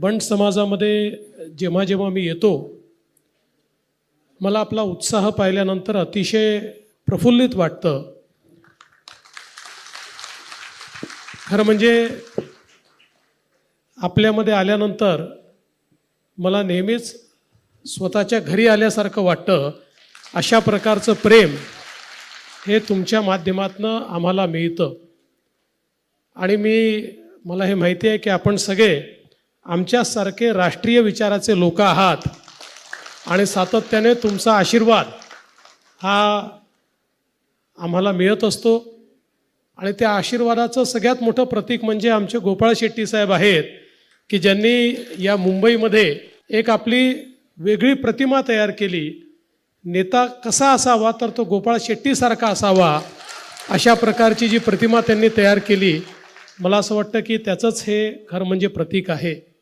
बंड समाजामध्ये जेव्हा जेव्हा मी येतो मला आपला उत्साह पाहिल्यानंतर अतिशय प्रफुल्लित वाटतं. खरं म्हणजे आपल्यामध्ये आल्यानंतर मला नेहमीच स्वतःच्या घरी आल्यासारखं वाटतं. अशा प्रकारचं प्रेम हे तुमच्या माध्यमातनं आम्हाला मिळतं. आणि मी मला हे माहिती आहे की आपण सगळे आमच्यासारखे राष्ट्रीय विचाराचे लोक आहात आणि सातत्याने तुमचा आशीर्वाद हा आम्हाला मिळत असतो. आणि त्या आशीर्वादाचं सगळ्यात मोठं प्रतीक म्हणजे आमचे गोपाळ शेट्टी साहेब आहेत की ज्यांनी या मुंबईमध्ये एक आपली वेगळी प्रतिमा तयार केली. नेता कसा असावा तर तो गोपाळ शेट्टीसारखा असावा अशा प्रकारची जी प्रतिमा त्यांनी तयार केली. मला असं वाटतं की त्याचंच हे खरं म्हणजे प्रतीक आहे.